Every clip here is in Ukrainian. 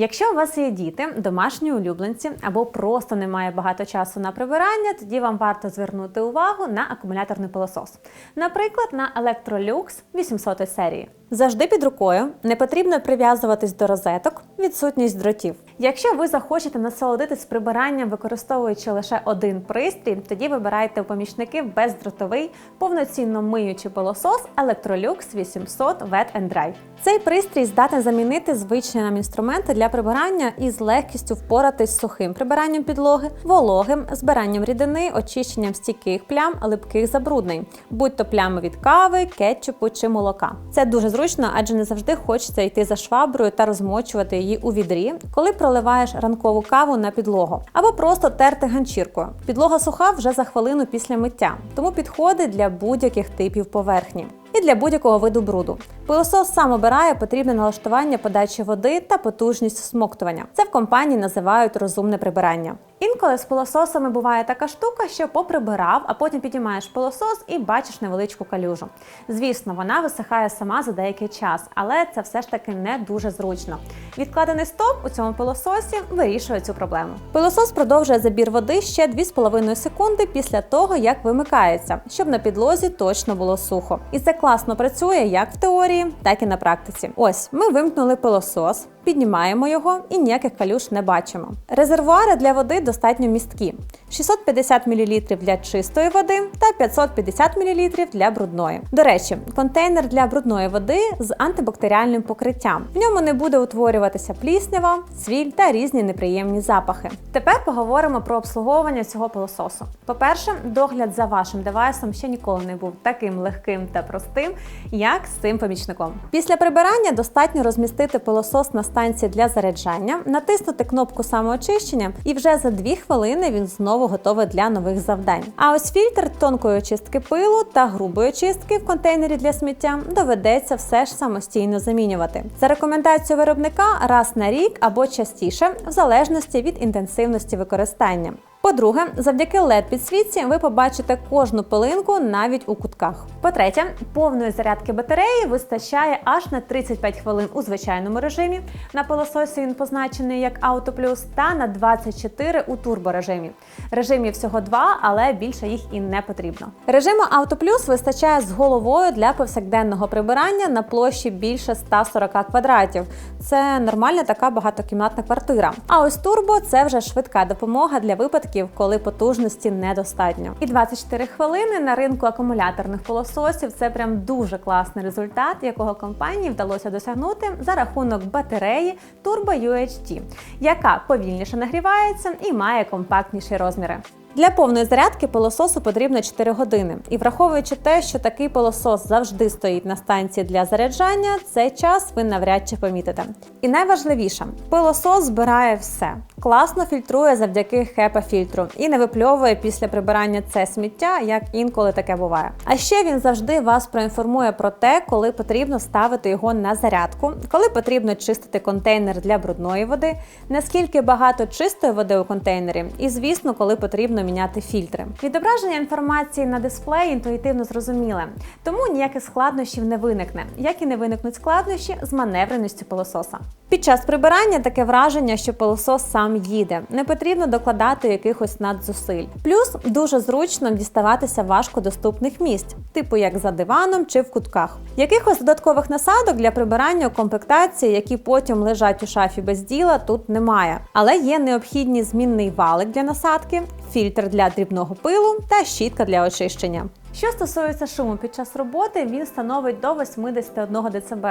Якщо у вас є діти, домашні улюбленці або просто немає багато часу на прибирання, тоді вам варто звернути увагу на акумуляторний пилосос. Наприклад, на Electrolux 800 серії. Завжди під рукою не потрібно прив'язуватись до розеток, відсутність дротів. Якщо ви захочете насолодитись прибиранням, використовуючи лише один пристрій, тоді вибирайте у помічники бездротовий повноцінно миючий пилосос Electrolux 800 Wet and Dry. Цей пристрій здатний замінити звичні нам інструменти для прибирання і з легкістю впоратись з сухим прибиранням підлоги, вологим, збиранням рідини, очищенням стійких плям, липких забруднень, будь то плями від кави, кетчупу чи молока. Це дуже зручно, адже не завжди хочеться йти за шваброю та розмочувати її у відрі, коли проливаєш ранкову каву на підлогу, або просто терти ганчіркою. Підлога суха вже за хвилину після миття, тому підходить для будь-яких типів поверхні. І для будь-якого виду бруду. Пилосос сам обирає потрібне налаштування подачі води та потужність всмоктування. Це в компанії називають розумне прибирання. Інколи з пилососами буває така штука, що поприбирав, а потім підіймаєш пилосос і бачиш невеличку калюжу. Звісно, вона висихає сама за деякий час, але це все ж таки не дуже зручно. Відкладений стоп у цьому пилососі вирішує цю проблему. Пилосос продовжує забір води ще 2,5 секунди після того, як вимикається, щоб на підлозі точно було сухо. І це класно працює як в теорії, так і на практиці. Ось ми вимкнули пилосос, піднімаємо його і ніяких калюш не бачимо. Резервуари для води достатньо місткі: 650 мл для чистої води та 550 мл для брудної. До речі, контейнер для брудної води з антибактеріальним покриттям. В ньому не буде утворюватися пліснява, цвіль та різні неприємні запахи. Тепер поговоримо про обслуговування цього пилососу. По-перше, догляд за вашим девайсом ще ніколи не був таким легким та простим, як з цим помічником. Після прибирання достатньо розмістити пилосос на станції для заряджання, натиснути кнопку самоочищення, і вже за 2 хвилини він знову готовий для нових завдань. А ось фільтр тонкої очистки пилу та грубої очистки в контейнері для сміття доведеться все ж самостійно замінювати. За рекомендацією виробника раз на рік або частіше, в залежності від інтенсивності використання. По-друге, завдяки led підсвітці ви побачите кожну пилинку навіть у кутках. По-третє, повної зарядки батареї вистачає аж на 35 хвилин у звичайному режимі. На пилососі він позначений як Auto Plus та на 24 у турборежимі. Режимів всього два, але більше їх і не потрібно. Режиму Auto Plus вистачає з головою для повсякденного прибирання на площі більше 140 квадратів. Це нормальна така багатокімнатна квартира. А ось турбо це вже швидка допомога для випадків, коли потужності недостатньо. І 24 хвилини на ринку акумуляторних пилососів це прям дуже класний результат, якого компанії вдалося досягнути за рахунок батареї Turbo UHD, яка повільніше нагрівається і має компактніші розміри. Для повної зарядки пилососу потрібно 4 години. І враховуючи те, що такий пилосос завжди стоїть на станції для заряджання, цей час ви навряд чи помітите. І найважливіше, пилосос збирає все. Класно фільтрує завдяки HEPA-фільтру і не випльовує після прибирання це сміття, як інколи таке буває. А ще він завжди вас проінформує про те, коли потрібно ставити його на зарядку, коли потрібно чистити контейнер для брудної води, наскільки багато чистої води у контейнері, і звісно, коли потрібно міняти фільтри. Відображення інформації на дисплеї інтуїтивно зрозуміле, тому ніяких складнощів не виникне, як і не виникнуть складнощі з маневреністю пилососа. Під час прибирання таке враження, що пилосос сам їде, не потрібно докладати якихось надзусиль. Плюс дуже зручно діставатися важкодоступних місць, типу як за диваном чи в кутках. Якихось додаткових насадок для прибирання комплектації, які потім лежать у шафі без діла, тут немає. Але є необхідний змінний валик для насадки, фільтр для дрібного пилу та щітка для очищення. Що стосується шуму під час роботи, він становить до 81 дБ,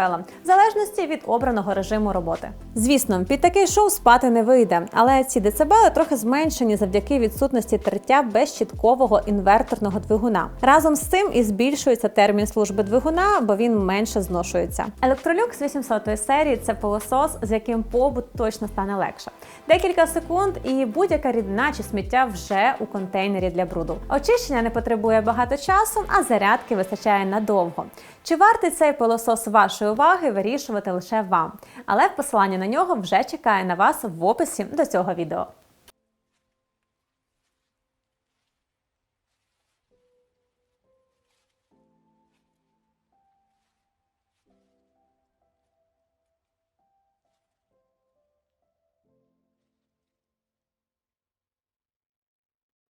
в залежності від обраного режиму роботи. Звісно, під такий шум спати не вийде, але ці децибели трохи зменшені завдяки відсутності тертя безщіткового інверторного двигуна. Разом з цим і збільшується термін служби двигуна, бо він менше зношується. Electrolux 800 серії це пилосос, з яким побут точно стане легше. Декілька секунд, і будь-яка рідина чи сміття вже у контейнері для бруду. Очищення не потребує багато часу, а зарядки вистачає надовго. Чи вартий цей пилосос вашої уваги вирішувати лише вам? Але посилання на нього вже чекає на вас в описі до цього відео.